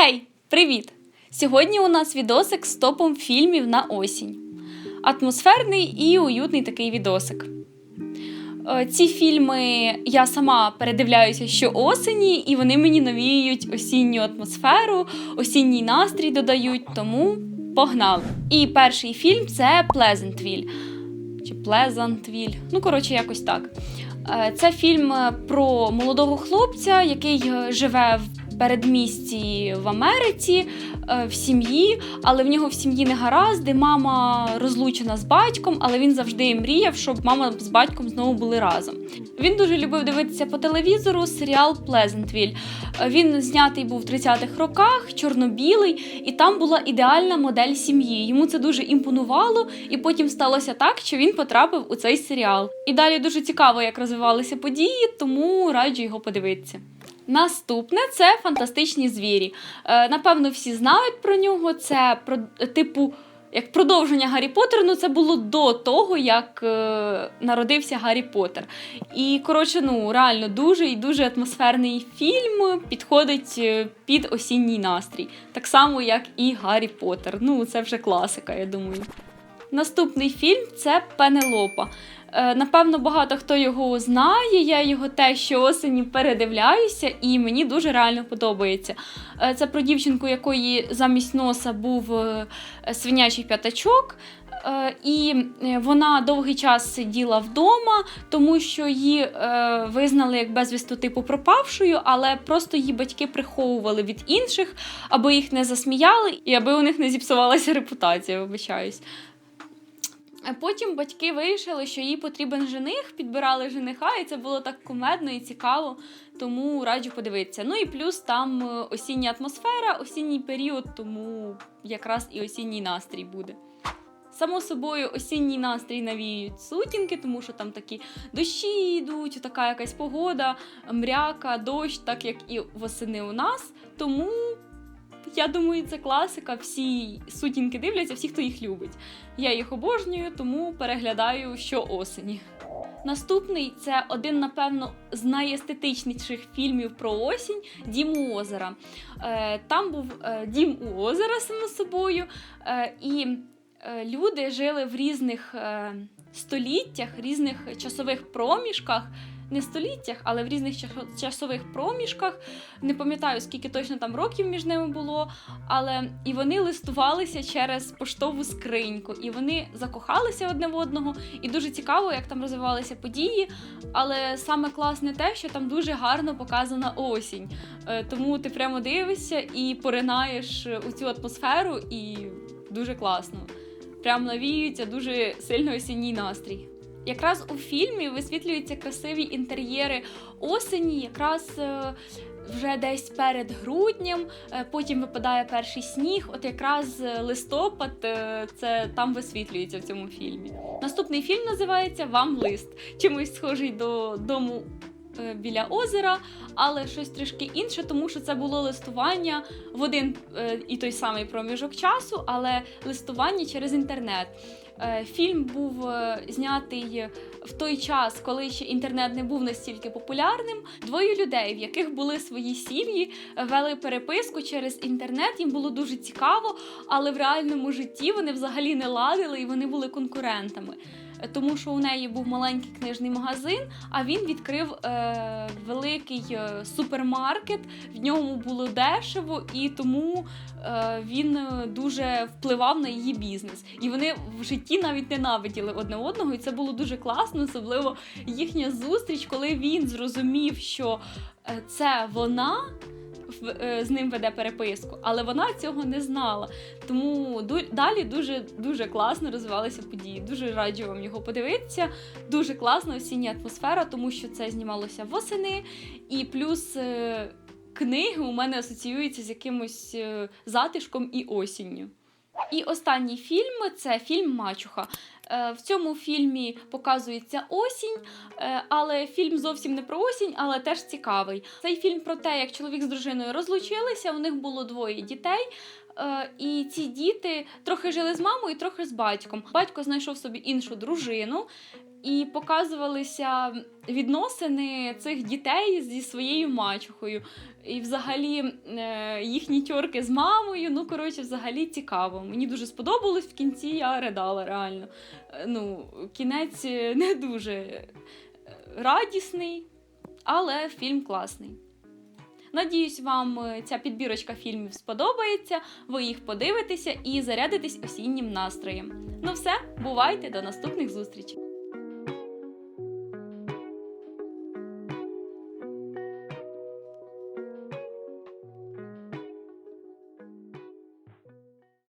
Гей, привіт! Сьогодні у нас відосик з топом фільмів на осінь. Атмосферний і уютний такий відосик. Е, Ці фільми я сама передивляюся щоосені, і вони мені навіюють осінню атмосферу, осінній настрій додають, тому погнали. І перший фільм це Плезентвіль. Чи Плезантвіль. Ну, коротше, якось так. Е, Це фільм е, про молодого хлопця, який живе в передмісті в Америці е, в сім'ї, але в нього в сім'ї не гаразди. Мама розлучена з батьком, але він завжди мріяв, щоб мама з батьком знову були разом. Він дуже любив дивитися по телевізору серіал Плезентвіль. Е, Він знятий був в 30-х роках, чорно-білий, і там була ідеальна модель сім'ї. Йому це дуже імпонувало, і потім сталося так, що він потрапив у цей серіал. І далі дуже цікаво, як розвивалися події, тому раджу його подивитися. Наступне це фантастичні звірі. Е, напевно, всі знають про нього. Це про типу. Як продовження Гаррі Поттера, ну це було до того, як е, народився Гаррі Поттер. І коротше, ну реально дуже і дуже атмосферний фільм підходить е, під осінній настрій, так само як і Гаррі Поттер. Ну це вже класика, я думаю. Наступний фільм це Пенелопа. Е, Напевно, багато хто його знає. Я його теж щоосені передивляюся, і мені дуже реально подобається. Е, Це про дівчинку, якої замість носа був е, свинячий п'ятачок. І вона довгий час сиділа вдома, тому що її визнали як безвісту типу пропавшою, але просто її батьки приховували від інших, аби їх не засміяли і аби у них не зіпсувалася репутація, вибачаюсь. Потім батьки вирішили, що їй потрібен жених, підбирали жениха, і це було так кумедно і цікаво, тому раджу подивитися. Ну і плюс там е, осіння атмосфера, осінній період, тому якраз і осінній настрій буде. Само собою, осінній настрій навіюють сутінки, тому що там такі дощі йдуть, така якась погода, мряка, дощ, так як і восени у нас. Тому я думаю, це класика. Всі сутінки дивляться, всі, хто їх любить. Я їх обожнюю, тому переглядаю щоосені. Наступний це один, напевно, з найестетичніших фільмів про осінь Дім у озера. Е, там був е, дім у озера, само собою, е, і люди жили в різних століттях, різних часових проміжках. Не століттях, але в різних часових проміжках. Не пам'ятаю, скільки точно там років між ними було. Але і вони листувалися через поштову скриньку, і вони закохалися одне в одного. І дуже цікаво, як там розвивалися події. Але саме класне те, що там дуже гарно показана осінь. Е, Тому ти прямо дивишся і поринаєш у цю атмосферу, і дуже класно. Прям навіюється дуже сильно осінній настрій. Якраз у фільмі висвітлюються красиві інтер'єри осені, якраз е, вже десь перед груднем, е, потім випадає перший сніг. От якраз е, листопад це там висвітлюється в цьому фільмі. Наступний фільм називається Вам лист. Чимось схожий до дому. Біля озера, але щось трішки інше, тому що це було листування в один і той самий проміжок часу, але листування через інтернет. Е, Фільм був е, знятий в той час, коли ще інтернет не був настільки популярним. Двоє людей, в яких були свої сім'ї, вели переписку через інтернет. Їм було дуже цікаво, але в реальному житті вони взагалі не ладили і вони були конкурентами. Тому що у неї був маленький книжний магазин, а він відкрив е, великий е, супермаркет. В ньому було дешево, і тому е, він е, дуже впливав на її бізнес. І вони в житті навіть ненавиділи одне одного, і це було дуже класно, особливо їхня зустріч, коли він зрозумів, що е, це вона. Е, З ним веде переписку, але вона цього не знала. Тому далі дуже дуже класно розвивалися події. Дуже раджу вам його подивитися. Дуже класна осіння атмосфера, тому що це знімалося восени, і плюс е, книги у мене асоціюються з якимось е, затишком і осінню. І останній фільм це фільм Мачуха. Е, В цьому фільмі показується осінь, е, але фільм зовсім не про осінь, але теж цікавий. Цей фільм про те, як чоловік з дружиною розлучилися, у них було двоє дітей. Е, І ці діти трохи жили з мамою, трохи з батьком. Батько знайшов собі іншу дружину, і показувалися відносини цих дітей зі своєю мачухою. І взагалі е, їхні тьорки з мамою. Ну, коротше, взагалі цікаво. Мені дуже сподобалось в кінці, я ридала реально. Е, Ну, кінець не дуже радісний, але фільм класний. Надіюсь, вам е, ця підбірочка фільмів сподобається. Ви їх подивитеся і зарядитесь осіннім настроєм. Ну все, бувайте, до наступних зустрічей!